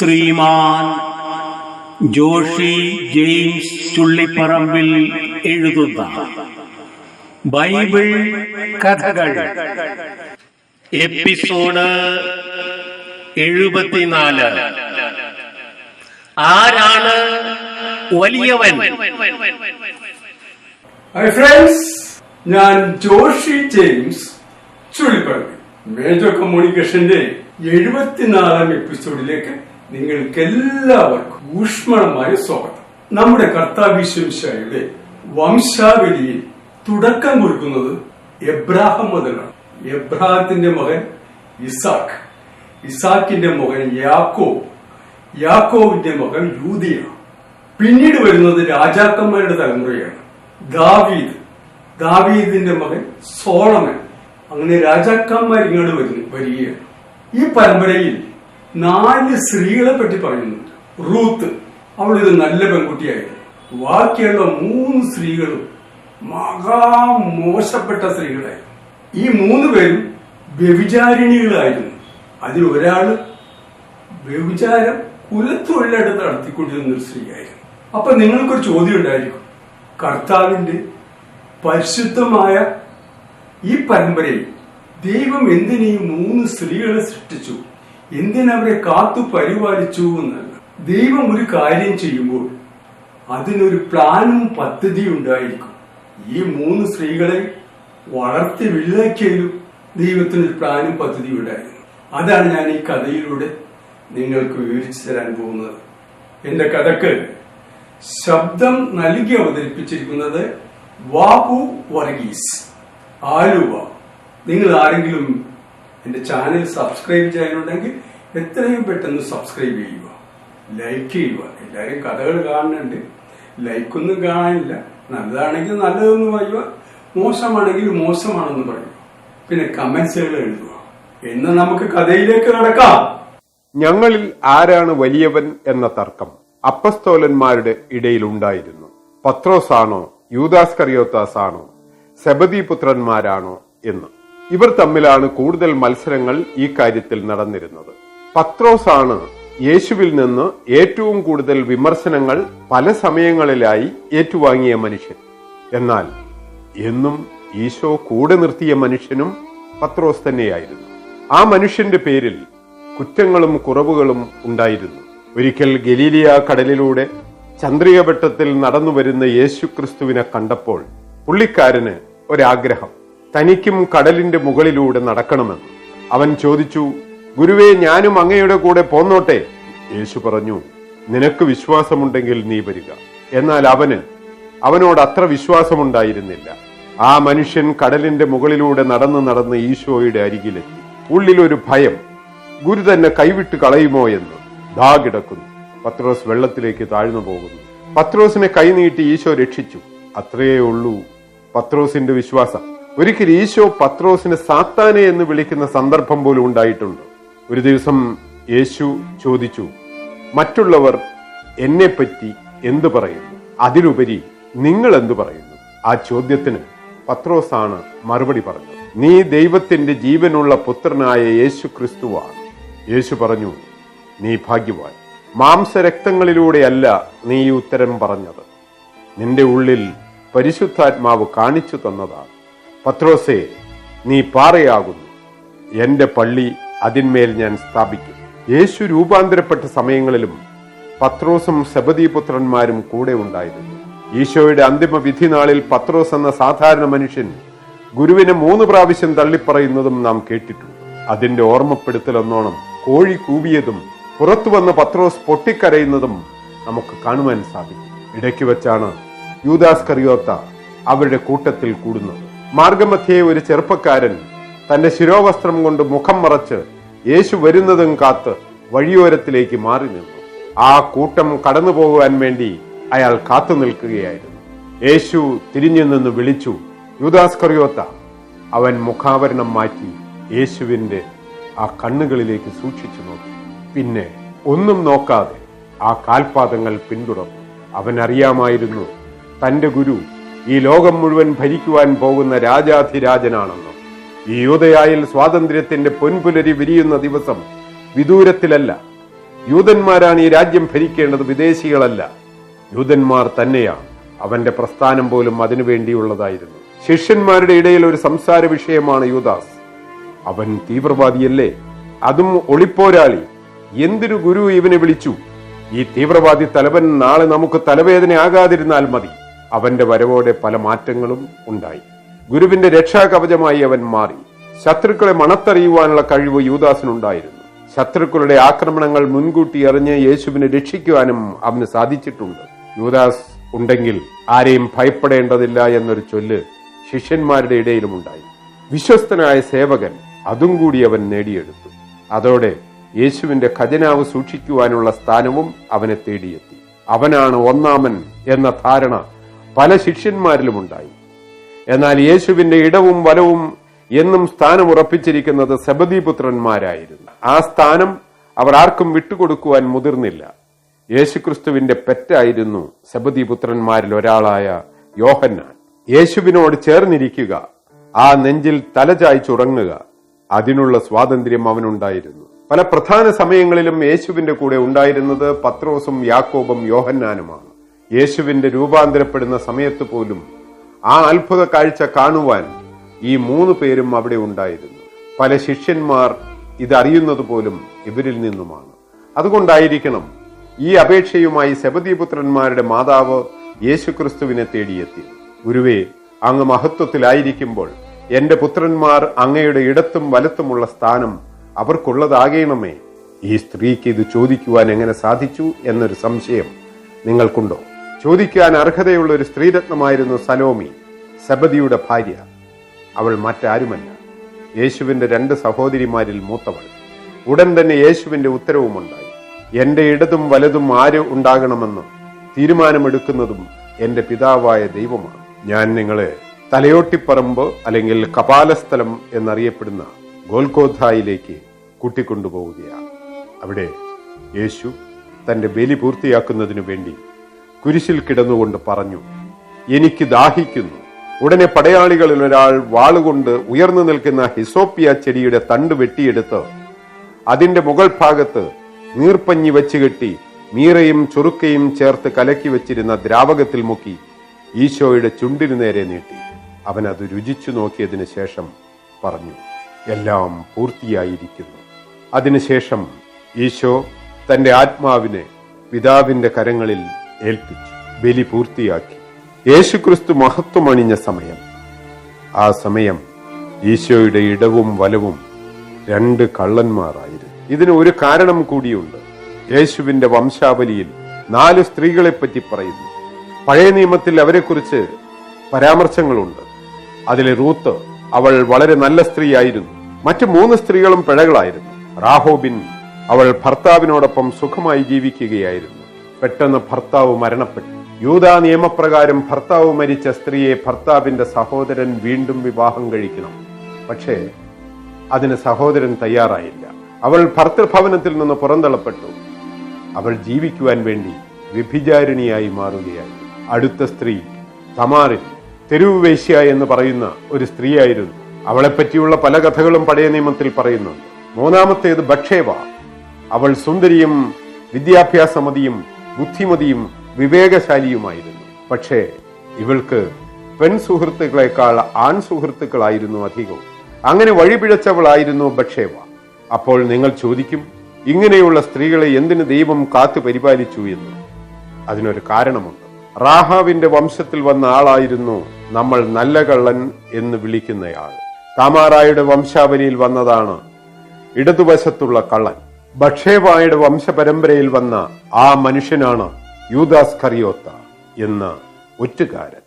ശ്രീമാൻ Joshi James Chullipparambil എഴുതുന്ന Bible കഥകൾ. Episode എഴുപത്തിനാല്. ആരാണ് വലിയവൻ? ഞാൻ ജോഷി ജെയിംസ് ചുള്ളിപ്പറമ്പിൽ. മേജർ കമ്മ്യൂണിക്കേഷന്റെ എഴുപത്തിനാലാം എപ്പിസോഡിലേക്ക് നിങ്ങൾക്ക് എല്ലാവർക്കും ഊഷ്മളമായ സ്വാഗതം. നമ്മുടെ കർത്താവിശ്വശായുടെ വംശാവലിയിൽ തുടക്കം കുറിക്കുന്നത് എബ്രാഹം മുതലാണ് എബ്രാഹത്തിന്റെ മകൻ ഇസാഖ് ഇസാഖിന്റെ മകൻ യാക്കോബ്. യാക്കോവിന്റെ മകൻ യൂതിയാണ് പിന്നീട് വരുന്നത് രാജാക്കന്മാരുടെ തലമുറയാണ്. ദാവീദ്. ദാവീദിന്റെ മകൻ സോളമൻ. അങ്ങനെ രാജാക്കന്മാർ ഇങ്ങോട്ട് വരുന്നു വരികയാണ്. ഈ പരമ്പരയിൽ നാല് സ്ത്രീകളെ പറ്റി പറയുന്നുണ്ട് റൂത്ത് അവളൊരു നല്ല പെൺകുട്ടിയായിരുന്നു. ബാക്കിയുള്ള മൂന്ന് സ്ത്രീകളും മഹാ മോശപ്പെട്ട സ്ത്രീകളായിരുന്നു. ഈ മൂന്ന് പേരും വ്യഭിചാരിണികളായിരുന്നു. അതിൽ ഒരാൾ വ്യഭിചാരം കുലത്തൊഴിലായിട്ട് നടത്തിക്കൊണ്ടിരുന്ന ഒരു സ്ത്രീയായിരുന്നു. അപ്പൊ നിങ്ങൾക്കൊരു ചോദ്യം ഉണ്ടായിരിക്കും. കർത്താവിന്റെ പരിശുദ്ധമായ ഈ പരമ്പരയിൽ ദൈവം എന്തിനീ മൂന്ന് സ്ത്രീകളെ സൃഷ്ടിച്ചു? എന്തിനവരെ കാത്തു പരിപാലിച്ചു എന്നല്ല. ദൈവം ഒരു കാര്യം ചെയ്യുമ്പോൾ അതിനൊരു പ്ലാനും പദ്ധതിയും ഉണ്ടായിരിക്കും. ഈ മൂന്ന് സ്ത്രീകളെ വളർത്തി വലുതാക്കിയാലും ദൈവത്തിനൊരു പ്ലാനും പദ്ധതിയും ഉണ്ടായിരുന്നു. അതാണ് ഞാൻ ഈ കഥയിലൂടെ നിങ്ങൾക്ക് വിവരിച്ചു തരാൻ പോകുന്നത്. എന്റെ കഥക്ക് ശബ്ദം നൽകി അവതരിപ്പിച്ചിരിക്കുന്നത് വാപു വർഗീസ്. ആലുവ. നിങ്ങൾ ആരെങ്കിലും എന്റെ ചാനൽ സബ്സ്ക്രൈബ് ചെയ്യാനുണ്ടെങ്കിൽ എത്രയും പെട്ടെന്ന് സബ്സ്ക്രൈബ് ചെയ്യുക ലൈക്ക് ചെയ്യുക. എല്ലാവരും കഥകൾ കാണുന്നുണ്ട്. ലൈക്കൊന്നും കാണാനില്ല. നല്ലതാണെങ്കിൽ നല്ലതെന്ന് പറയുക മോശമാണെങ്കിൽ മോശമാണെന്ന് പറയുക. പിന്നെ കമന്റ്സുകൾ എഴുതുക. എന്ന് നമുക്ക് കഥയിലേക്ക് കടക്കാം. ഞങ്ങളിൽ ആരാണ് വലിയവൻ എന്ന തർക്കം അപ്പസ്തോലന്മാരുടെ ഇടയിലുണ്ടായിരുന്നു പത്രോസാണോ യൂദാസ് കറിയോത്താസ് ആണോ സെബദി പുത്രന്മാരാണോ എന്ന്. ഇവർ തമ്മിലാണ് കൂടുതൽ മത്സരങ്ങൾ ഈ കാര്യത്തിൽ നടന്നിരുന്നത്. പത്രോസാണ് യേശുവിൽ നിന്ന് ഏറ്റവും കൂടുതൽ വിമർശനങ്ങൾ പല സമയങ്ങളിലായി ഏറ്റുവാങ്ങിയ മനുഷ്യൻ. എന്നാൽ എന്നും ഈശോ കൂടെ നിർത്തിയ മനുഷ്യനും പത്രോസ് തന്നെയായിരുന്നു. ആ മനുഷ്യന്റെ പേരിൽ കുറ്റങ്ങളും കുറവുകളും ഉണ്ടായിരുന്നു. ഒരിക്കൽ ഗലീലിയ കടലിലൂടെ ചന്ദ്രികവട്ടത്തിൽ നടന്നു വരുന്ന യേശുക്രിസ്തുവിനെ കണ്ടപ്പോൾ പുള്ളിക്കാരന് ഒരാഗ്രഹം. തനിക്കും കടലിന്റെ മുകളിലൂടെ നടക്കണമെന്ന്. അവൻ ചോദിച്ചു ഗുരുവേ ഞാനും അങ്ങയുടെ കൂടെ പോന്നോട്ടെ? യേശു പറഞ്ഞു നിനക്ക് വിശ്വാസമുണ്ടെങ്കിൽ നീ വരിക. എന്നാൽ അവന് അവനോട് അത്ര വിശ്വാസമുണ്ടായിരുന്നില്ല. ആ മനുഷ്യൻ കടലിന്റെ മുകളിലൂടെ നടന്ന് നടന്ന് ഈശോയുടെ അരികിലെത്തി. ഉള്ളിലൊരു ഭയം ഗുരു തന്നെ കൈവിട്ട് കളയുമോ എന്ന്. ദാ കിടക്കുന്നു. പത്രോസ് വെള്ളത്തിലേക്ക് താഴ്ന്നു പോകുന്നു. പത്രോസിനെ കൈനീട്ടി ഈശോ രക്ഷിച്ചു. അത്രയേ ഉള്ളൂ പത്രോസിന്റെ വിശ്വാസം. ഒരിക്കൽ ഈശോ പത്രോസിനെ സാത്താനെ എന്ന് വിളിക്കുന്ന സന്ദർഭം പോലും ഉണ്ടായിട്ടുണ്ട്. ഒരു ദിവസം യേശു ചോദിച്ചു മറ്റുള്ളവർ എന്നെപ്പറ്റി എന്തു പറയുന്നു? അതിലുപരി നിങ്ങൾ എന്തു പറയുന്നു? ആ ചോദ്യത്തിന് പത്രോസാണ് മറുപടി പറഞ്ഞത്. നീ ദൈവത്തിന്റെ ജീവനുള്ള പുത്രനായ യേശു ക്രിസ്തുവാണ് യേശു പറഞ്ഞു നീ ഭാഗ്യവാൻ. മാംസരക്തങ്ങളിലൂടെയല്ല നീ ഈ ഉത്തരം പറഞ്ഞത്. നിന്റെ ഉള്ളിൽ പരിശുദ്ധാത്മാവ് കാണിച്ചു തന്നതാണ്. പത്രോസേ നീ പാറയാകുന്നു. എന്റെ പള്ളി അതിന്മേൽ ഞാൻ സ്ഥാപിക്കും. യേശു രൂപാന്തരപ്പെട്ട സമയങ്ങളിലും പത്രോസും സബദീപുത്രന്മാരും കൂടെ ഉണ്ടായിരുന്നു. ഈശോയുടെ അന്തിമ വിധി നാളിൽ പത്രോസ് എന്ന സാധാരണ മനുഷ്യൻ ഗുരുവിനെ മൂന്ന് പ്രാവശ്യം തള്ളിപ്പറയുന്നതും നാം കേട്ടിട്ടുണ്ട്. അതിന്റെ ഓർമ്മപ്പെടുത്തലൊന്നോണം കോഴി കൂവിയതും പുറത്തു വന്ന പത്രോസ് പൊട്ടിക്കരയുന്നതും നമുക്ക് കാണുവാൻ സാധിക്കും. ഇടയ്ക്ക് വെച്ചാണ് യൂദാസ് കറിയോത്ത അവരുടെ കൂട്ടത്തിൽ കൂടുന്നത്. മാർഗമധ്യേ ഒരു ചെറുപ്പക്കാരൻ തന്റെ ശിരോവസ്ത്രം കൊണ്ട് മുഖം മറച്ച് യേശു വരുന്നതും കാത്ത് വഴിയോരത്തിലേക്ക് മാറി നിന്നു. ആ കൂട്ടം കടന്നു പോകുവാൻ വേണ്ടി അയാൾ കാത്തു നിൽക്കുകയായിരുന്നു. യേശു തിരിഞ്ഞു നിന്ന് വിളിച്ചു യൂദാസ് കറിയോത്ത അവൻ മുഖാവരണം മാറ്റി യേശുവിന്റെ ആ കണ്ണുകളിലേക്ക് സൂക്ഷിച്ചു നോക്കി. പിന്നെ ഒന്നും നോക്കാതെ ആ കാൽപാദങ്ങൾ പിന്തുടർന്നു. അവൻ അറിയാമായിരുന്നു തന്റെ ഗുരു ഈ ലോകം മുഴുവൻ ഭരിക്കുവാൻ പോകുന്ന രാജാധിരാജനാണെന്നും. ഈ യൂതയായിൽ സ്വാതന്ത്ര്യത്തിന്റെ പൊൻപുലരി വിരിയുന്ന ദിവസം വിദൂരത്തിലല്ല. യൂതന്മാരാണ് ഈ രാജ്യം ഭരിക്കേണ്ടത് വിദേശികളല്ല. യൂതന്മാർ തന്നെയാണ്. അവന്റെ പ്രസ്ഥാനം പോലും അതിനുവേണ്ടിയുള്ളതായിരുന്നു ശിഷ്യന്മാരുടെ ഇടയിൽ ഒരു സംസാര വിഷയമാണ് യൂദാസ്. അവൻ തീവ്രവാദിയല്ലേ? അതും ഒളിപ്പോരാളി. എന്തിനു ഗുരു ഇവനെ വിളിച്ചു? ഈ തീവ്രവാദി തലവൻ നാളെ നമുക്ക് തലവേദന ആകാതിരുന്നാൽ മതി. അവന്റെ വരവോടെ പല മാറ്റങ്ങളും ഉണ്ടായി. ഗുരുവിന്റെ രക്ഷാകവചമായി അവൻ മാറി. ശത്രുക്കളെ മണത്തറിയുവാനുള്ള കഴിവ് യൂദാസിനുണ്ടായിരുന്നു. ശത്രുക്കളുടെ ആക്രമണങ്ങൾ മുൻകൂട്ടി അറിഞ്ഞ് യേശുവിനെ രക്ഷിക്കുവാനും അവന് സാധിച്ചിട്ടുണ്ട്. യൂദാസ് ഉണ്ടെങ്കിൽ ആരെയും ഭയപ്പെടേണ്ടതില്ല എന്നൊരു ചൊല്ല് ശിഷ്യന്മാരുടെ ഇടയിലും ഉണ്ടായി. വിശ്വസ്തനായ സേവകൻ അതും കൂടി അവൻ നേടിയെടുത്തു. അതോടെ യേശുവിന്റെ ഖജനാവ് സൂക്ഷിക്കുവാനുള്ള സ്ഥാനവും അവനെ തേടിയെത്തി. അവനാണ് ഒന്നാമൻ എന്ന ധാരണ പല ശിഷ്യന്മാരിലുമുണ്ടായി. എന്നാൽ യേശുവിന്റെ ഇടവും വലവും എന്നും സ്ഥാനം ഉറപ്പിച്ചിരിക്കുന്നത് സബദീപുത്രന്മാരായിരുന്നു. ആ സ്ഥാനം അവർ ആർക്കും വിട്ടുകൊടുക്കുവാൻ മുതിർന്നില്ല. യേശുക്രിസ്തുവിന്റെ പെറ്റായിരുന്നു സബദീപുത്രന്മാരിൽ ഒരാളായ യോഹന്നാൻ. യേശുവിനോട് ചേർന്നിരിക്കുക ആ നെഞ്ചിൽ തലചായ്ച്ചുറങ്ങുക അതിനുള്ള സ്വാതന്ത്ര്യം അവനുണ്ടായിരുന്നു. പല പ്രധാന സമയങ്ങളിലും യേശുവിന്റെ കൂടെ ഉണ്ടായിരുന്നത് പത്രോസും യാക്കോബും യോഹന്നാനുമാണ്. യേശുവിന്റെ രൂപാന്തരപ്പെടുന്ന സമയത്ത് പോലും ആ അത്ഭുത കാഴ്ച കാണുവാൻ ഈ മൂന്ന് പേരും അവിടെ ഉണ്ടായിരുന്നു. പല ശിഷ്യന്മാർ ഇതറിയുന്നത് പോലും ഇവരിൽ നിന്നുമാണ്. അതുകൊണ്ടായിരിക്കണം ഈ അപേക്ഷയുമായി സബദീപുത്രന്മാരുടെ മാതാവ് യേശുക്രിസ്തുവിനെ തേടിയെത്തി ഗുരുവേ അങ്ങ് മഹത്വത്തിലായിരിക്കുമ്പോൾ എന്റെ പുത്രന്മാർ അങ്ങയുടെ ഇടത്തും വലത്തുമുള്ള സ്ഥാനം അവർക്കുള്ളതാകണമേ. ഈ സ്ത്രീക്ക് ഇത് ചോദിക്കുവാൻ എങ്ങനെ സാധിച്ചു എന്നൊരു സംശയം നിങ്ങൾക്കുണ്ടോ? ചോദിക്കാൻ അർഹതയുള്ള ഒരു സ്ത്രീരത്നമായിരുന്നു സലോമി സബദിയുടെ ഭാര്യ. അവൾ മറ്റാരുമല്ല. യേശുവിന്റെ രണ്ട് സഹോദരിമാരിൽ മൂത്തവൾ. ഉടൻ തന്നെ യേശുവിന്റെ ഉത്തരവുമുണ്ടായി. എന്റെ ഇടതും വലതും ആര് ഉണ്ടാകണമെന്ന് തീരുമാനമെടുക്കുന്നതും എന്റെ പിതാവായ ദൈവമാണ്. ഞാൻ നിങ്ങളെ തലയോട്ടിപ്പറമ്പ് അല്ലെങ്കിൽ കപാലസ്ഥലം എന്നറിയപ്പെടുന്ന ഗോൽക്കോധായിലേക്ക് കൂട്ടിക്കൊണ്ടുപോവുകയാണ്. അവിടെ യേശു തന്റെ ബലി പൂർത്തിയാക്കുന്നതിനു വേണ്ടി കുരിശിൽ കിടന്നുകൊണ്ട് പറഞ്ഞു എനിക്ക് ദാഹിക്കുന്നു. ഉടനെ പടയാളികളിൽ ഒരാൾ വാളുകൊണ്ട് ഉയർന്നു നിൽക്കുന്ന ഹിസോപ്പിയ ചെടിയുടെ തണ്ട് വെട്ടിയെടുത്ത് അതിന്റെ മുകൾ ഭാഗത്ത് നീർപ്പഞ്ഞി വെച്ച് കെട്ടി മീറയും ചുറുക്കയും ചേർത്ത് കലക്കി വെച്ചിരുന്ന ദ്രാവകത്തിൽ മുക്കി ഈശോയുടെ ചുണ്ടിനു നേരെ നീട്ടി. അവൻ അത് രുചിച്ചു നോക്കിയതിനു ശേഷം പറഞ്ഞു എല്ലാം പൂർത്തിയായിരിക്കുന്നു. അതിനുശേഷം ഈശോ തന്റെ ആത്മാവിനെ പിതാവിന്റെ കരങ്ങളിൽ ഏൽപ്പിച്ചു ബലി പൂർത്തിയാക്കി. യേശുക്രിസ്തു മഹത്വമണിഞ്ഞ സമയം. ആ സമയം ഈശോയുടെ ഇടവും വലവും രണ്ട് കള്ളന്മാരായിരുന്നു. ഇതിന് ഒരു കാരണം കൂടിയുണ്ട്. യേശുവിന്റെ വംശാവലിയിൽ നാല് സ്ത്രീകളെ പറ്റി പറയുന്നു. പഴയ നിയമത്തിൽ അവരെക്കുറിച്ച് പരാമർശങ്ങളുണ്ട്. അതിലെ റൂത്ത് അവൾ വളരെ നല്ല സ്ത്രീയായിരുന്നു. മറ്റു മൂന്ന് സ്ത്രീകളും പിഴകളായിരുന്നു. റാഹോബിൻ അവൾ ഭർത്താവിനോടൊപ്പം സുഖമായി ജീവിക്കുകയായിരുന്നു. പെട്ടെന്ന് ഭർത്താവ് മരണപ്പെട്ടു. യൂതാ നിയമപ്രകാരം ഭർത്താവ് മരിച്ച സ്ത്രീയെ ഭർത്താവിന്റെ സഹോദരൻ വീണ്ടും വിവാഹം കഴിക്കണം. പക്ഷേ അതിന് സഹോദരൻ തയ്യാറായില്ല. അവൾ ഭർത്തൃഭവനത്തിൽ നിന്ന് പുറന്തള്ളപ്പെട്ടു. അവൾ ജീവിക്കുവാൻ വേണ്ടി വ്യഭിചാരിണിയായി മാറുകയായി. അടുത്ത സ്ത്രീ തമാറിൽ തെരുവുവേശ്യ എന്ന് പറയുന്ന ഒരു സ്ത്രീയായിരുന്നു. അവളെപ്പറ്റിയുള്ള പല കഥകളും പഴയ നിയമത്തിൽ പറയുന്നുണ്ട്. മൂന്നാമത്തേത് ബക്ഷേവ. അവൾ സുന്ദരിയും വിദ്യാഭ്യാസമതിയും ബുദ്ധിമതിയും വിവേകശാലിയുമായിരുന്നു. പക്ഷേ ഇവൾക്ക് പെൺ സുഹൃത്തുക്കളെക്കാൾ ആൺ സുഹൃത്തുക്കളായിരുന്നു അധികവും അങ്ങനെ വഴിപിഴച്ചവളായിരുന്നു ബക്ഷേവ. അപ്പോൾ നിങ്ങൾ ചോദിക്കും ഇങ്ങനെയുള്ള സ്ത്രീകളെ എന്തിന് ദൈവം കാത്തു പരിപാലിച്ചു എന്ന്. അതിനൊരു കാരണമുണ്ട്. റാഹാവിന്റെ വംശത്തിൽ വന്ന ആളായിരുന്നു നമ്മൾ നല്ല കള്ളൻ എന്ന് വിളിക്കുന്നയാൾ. താമാറായുടെ വംശാവലിയിൽ വന്നതാണ് ഇടതുവശത്തുള്ള കള്ളൻ. ബക്ഷേവായുടെ വംശപരമ്പരയിൽ വന്ന ആ മനുഷ്യനാണ് യൂദാസ് കറിയോത്ത എന്ന ഒറ്റുകാരൻ.